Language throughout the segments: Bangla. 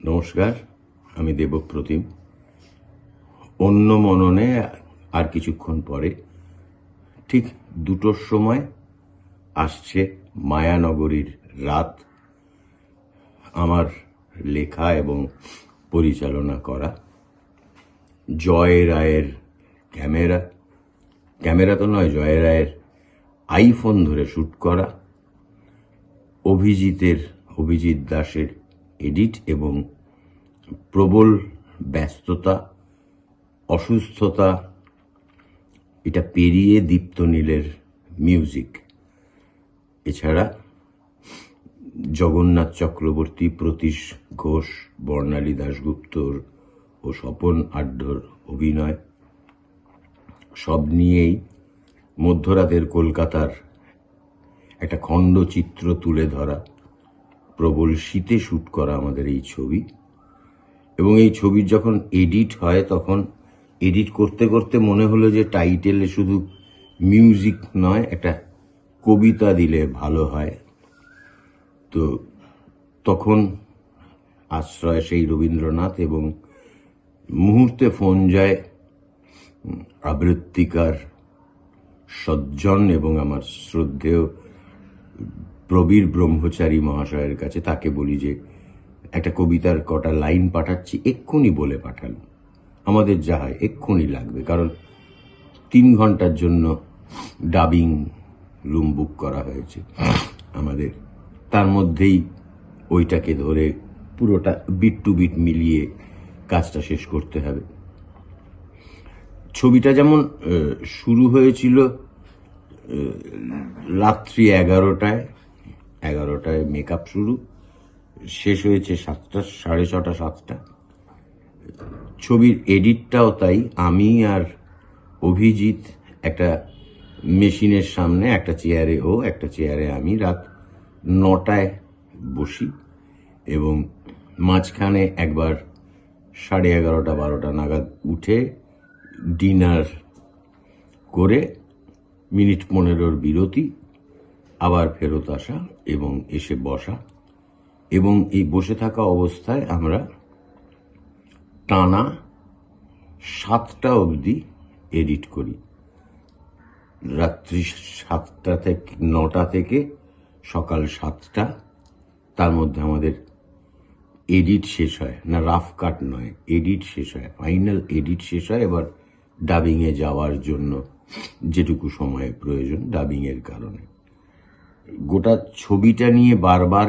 নমস্কার, আমি দেবপ্রতিম। অন্য মননে আর কিছুক্ষণ পরে, ঠিক দুটোর সময় আসছে মায়ানগরীর রাত। আমার লেখা এবং পরিচালনা করা জয় রায়ের ক্যামেরা। ক্যামেরা তো নয়, জয় রায়ের আইফোন ধরে শ্যুট করা। অভিজিতের, অভিজিৎ দাসের এডিট এবং প্রবল ব্যস্ততা, অসুস্থতা, এটা পেরিয়ে দীপ্ত নীলের মিউজিক এছাড়া জগন্নাথ চক্রবর্তী, প্রতীশ ঘোষ, বর্ণালী দাশগুপ্তর ও স্বপন আড্ডর অভিনয়, সব নিয়েই মধ্যরাতের কলকাতার একটা খণ্ডচিত্র তুলে ধরা। প্রবল শীতে শ্যুট করা আমাদের এই ছবি। এবং এই ছবির যখন এডিট হয়, তখন এডিট করতে করতে মনে হলো যে টাইটেলে শুধু মিউজিক নয়, একটা কবিতা দিলে ভালো হয়। তো তখন আশ্রয় সেই রবীন্দ্রনাথ এবং মুহূর্তে ফোন যায় আবৃত্তিকার সজ্জন এবং আমার শ্রদ্ধেয় প্রবীর ব্রহ্মচারী মহাশয়ের কাছে তাকে বলি যে, একটা কবিতার কটা লাইন পাঠাচ্ছি, এক্ষুনি বলে পাঠান। আমাদের যা হয় এক্ষুনি লাগবে, কারণ তিন ঘণ্টার জন্য ডাবিং রুম বুক করা হয়েছে আমাদের। তার মধ্যেই ওইটাকে ধরে পুরোটা বিট টু বিট মিলিয়ে কাজটা শেষ করতে হবে। ছবিটা যেমন শুরু হয়েছিল রাত্রি এগারোটায় এগারোটায় মেকআপ শুরু। শেষ হয়েছে সাতটা, সাড়ে ছটা, সাতটা। ছবির এডিটটাও তাই। আমি আর অভিজিৎ একটা মেশিনের সামনে, একটা চেয়ারে ও, একটা চেয়ারে আমি রাত নটায় বসি এবং মাঝখানে একবার সাড়ে এগারোটা, বারোটা নাগাদ উঠে ডিনার করে মিনিট পনেরোর বিরতি আবার ফেরত আসা এবং এসে বসা এবং এই বসে থাকা অবস্থায় আমরা টানা সাতটা অবধি এডিট করি। রাত্রি সাতটা থেকে নটা থেকে সকাল সাতটা, তার মধ্যে আমাদের এডিট শেষ হয়। না, রাফ কাট নয়, এডিট শেষ হয়, ফাইনাল এডিট শেষ হয়। এবার ডাবিংয়ে যাওয়ার জন্য যেটুকু সময় প্রয়োজন ডাবিংয়ের কারণে। গোটা ছবিটা নিয়ে বারবার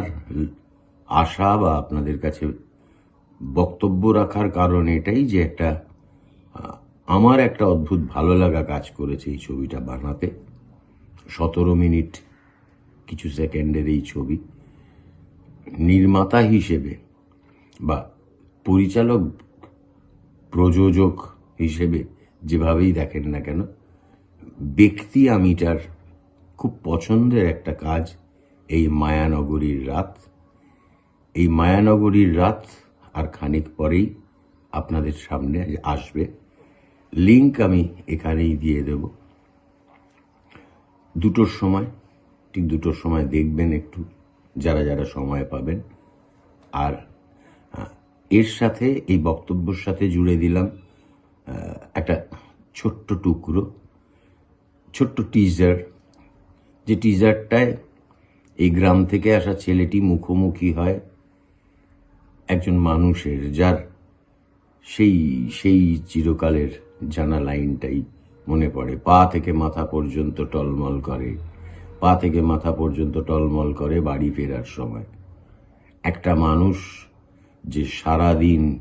আসা বা আপনাদের কাছে বক্তব্য রাখার কারণ এটাই যে একটা আমার একটা অদ্ভুত ভালো লাগা কাজ করেছে এই ছবিটা বানাতে। সতেরো মিনিট, কিছু সেকেন্ডের এই ছবি। নির্মাতা হিসেবে বা পরিচালক, প্রযোজক হিসেবে যেভাবেই দেখেন না কেন, ব্যক্তি আমিটার খুব পছন্দের একটা কাজ এই মায়ানগরীর রাত। এই মায়ানগরীর রাত আর খানিক পরেই আপনাদের সামনে আসবে। লিংক আমি এখানেই দিয়ে দেব। দুটোর সময়, ঠিক দুটোর সময় দেখবেন একটু, যারা যারা সময় পাবেন। আর এর সাথে, এই বক্তব্যর সাথে জুড়ে দিলাম একটা ছোট্ট টুকরো, ছোট্ট টিজার যে টিজারটায় এই গ্রাম থেকে আসা ছেলেটি মুখোমুখি হয় একজন মানুষের, যার সেই সেই চিরকালের জানা লাইনটাই মনে পড়ে। পা থেকে মাথা পর্যন্ত টলমল করে, পা থেকে মাথা পর্যন্ত টলমল করে বাড়ি ফেরার সময়। একটা মানুষ যে সারাদিন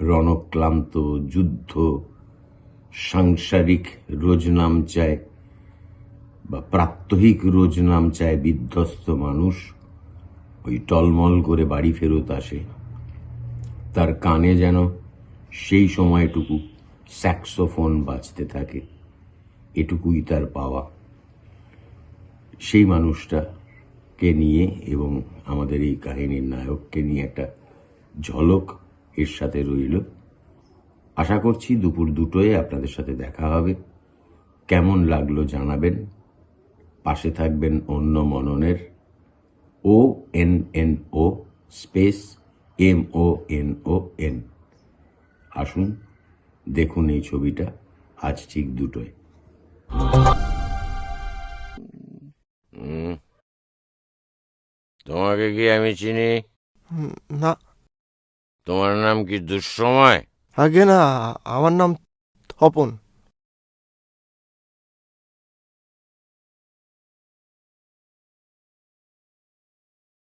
রণক্লান্ত, যুদ্ধ, সাংসারিক রোজনাম চায় বা প্রাত্যহিক রোজনাম চায় বিধ্বস্ত মানুষ, ওই টলমল করে বাড়ি ফেরত আসে। তার কানে যেন সেই সময়টুকু স্যাক্সোফোন বাজতে থাকে, এটুকুই তার পাওয়া। সেই মানুষটাকে নিয়ে এবং আমাদের এই কাহিনীর নায়ককে নিয়ে একটা ঝলক এর সাথে রইল। আশা করছি দুপুর দুটোয় আপনাদের সাথে দেখা হবে। কেমন লাগল জানাবেন? পাশে থাকবেন অন্য মননের O N N O space M O N O N. আসুন দেখুন এই ছবিটা। আজ ঠিক দুটোয়। তোমাকে কি আমি চিনি? না। তোমার নাম কি দুঃসময়? আগে না আমার নাম তপন।